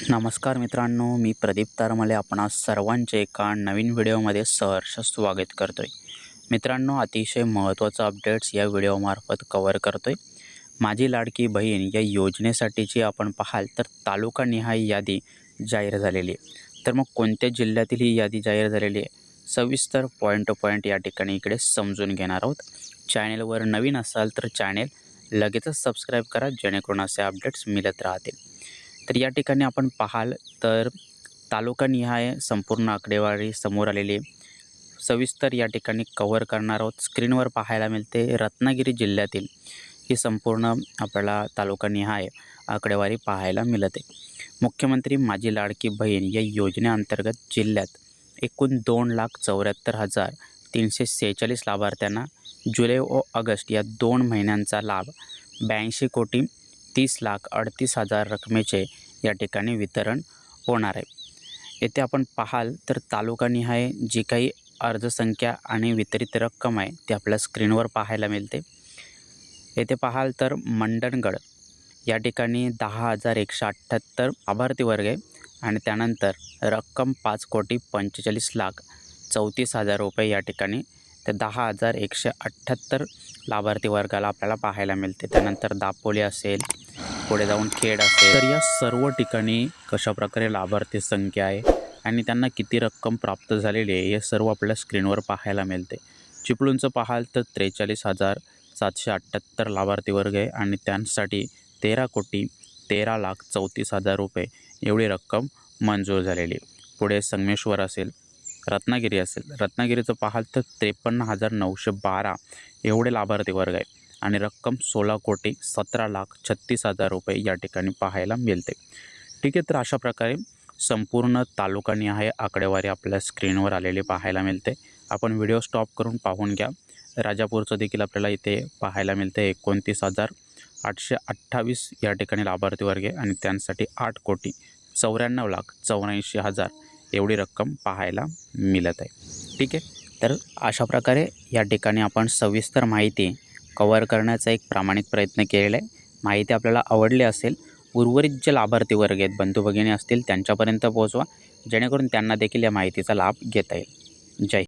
नमस्कार मित्रांनो मी प्रदीप तारमले आपणा सर्वांचे एका नवीन व्हिडिओमध्ये सहर्ष स्वागत करतो आहे मित्रांनो अतिशय महत्त्वाचा अपडेट्स या व्हिडिओमार्फत कवर करतो आहे माझी लाडकी बहीण या योजनेसाठीची आपण पाहाल तर तालुकानिहाय यादी जाहीर झालेली आहे. तर मग कोणत्या जिल्ह्यातील ही यादी जाहीर झालेली आहे? सविस्तर पॉईंट टू पॉईंट या ठिकाणी इकडे समजून घेणार आहोत. चॅनेलवर नवीन असाल तर चॅनेल लगेचच सबस्क्राईब करा जेणेकरून असे अपडेट्स मिळत राहतील. तर या ठिकाणी आपण पाहाल तर तालुकानिहाय संपूर्ण आकडेवारी समोर आलेली सविस्तर या ठिकाणी कव्हर करणार आहोत. स्क्रीनवर पाहायला मिळते रत्नागिरी जिल्ह्यातील. ही संपूर्ण आपल्याला तालुकानिहाय आकडेवारी पाहायला मिळते. मुख्यमंत्री माझी लाडकी बहीण या योजनेअंतर्गत जिल्ह्यात एकूण दोन लाख चौऱ्याहत्तर हजार तीनशे सेहेचाळीस लाभार्थ्यांना जुलै व ऑगस्ट या दोन महिन्यांचा लाभ ब्याऐंशी कोटी तीस लाख अडतीस हजार रकमेचे या ठिकाणी वितरण होणार आहे. येथे आपण पाहाल तर तालुकानिहाय जी काही अर्जसंख्या आणि वितरित रक्कम आहे ती आपल्या स्क्रीनवर पाहायला मिळते. येथे पाहाल तर मंडणगड या ठिकाणी दहा हजार एकशे अठ्ठ्याहत्तर लाभार्थी वर्ग आहे आणि त्यानंतर रक्कम पाच कोटी पंचेचाळीस लाख चौतीस हजार रुपये या ठिकाणी तर दहा हजार एकशे अठ्ठ्याहत्तर लाभार्थी वर्गाला आपल्याला पाहायला मिळते. त्यानंतर दापोली असेल पुढे जाऊन खेड असेल. तर या सर्व ठिकाणी कशाप्रकारे लाभार्थी संख्या आहे आणि त्यांना किती रक्कम प्राप्त झालेली आहे हे सर्व आपल्या स्क्रीनवर पाहायला मिळते. चिपळूणचं पाहाल तर त्रेचाळीस हजार सातशे अठ्ठ्याहत्तर लाभार्थी वर्ग आहे आणि त्यांसाठी तेरा कोटी तेरा लाख चौतीस हजार रुपये एवढी रक्कम मंजूर झालेली आहे. पुढे संगमेश्वर असेल रत्नागिरी असेल रत्नागिरीचं पाहाल तर त्रेपन्न हजार नऊशे बारा एवढे लाभार्थी वर्ग आहे. आणि रक्कम सोळा कोटी सतरा लाख छत्तीस हजार रुपये या ठिकाणी पाहायला मिळते. ठीक आहे तर अशा प्रकारे संपूर्ण तालुकानी आहे आकडेवारी आपल्या स्क्रीनवर आलेली पाहायला मिळते. आपण व्हिडिओ स्टॉप करून पाहून घ्या. राजापूरचं देखील आपल्याला इथे पाहायला मिळते. एकोणतीस हजार आठशे अठ्ठावीस या ठिकाणी लाभार्थी वर्ग आहे आणि त्यांसाठी आठ कोटी चौऱ्याण्णव लाख चौऱ्याऐंशी हजार एवढी रक्कम पाहायला मिळत आहे. ठीक आहे तर अशा प्रकारे या ठिकाणी आपण सविस्तर माहिती कवर करण्याचा एक प्रामाणिक प्रयत्न केलेला आहे. माहिती आपल्याला आवडली असेल उर्वरित जे लाभार्थी वर्ग आहेत बंधू भगिनी असतील त्यांच्यापर्यंत पोहोचवा जेणेकरून त्यांना देखील या माहितीचा लाभ घेता येईल. जय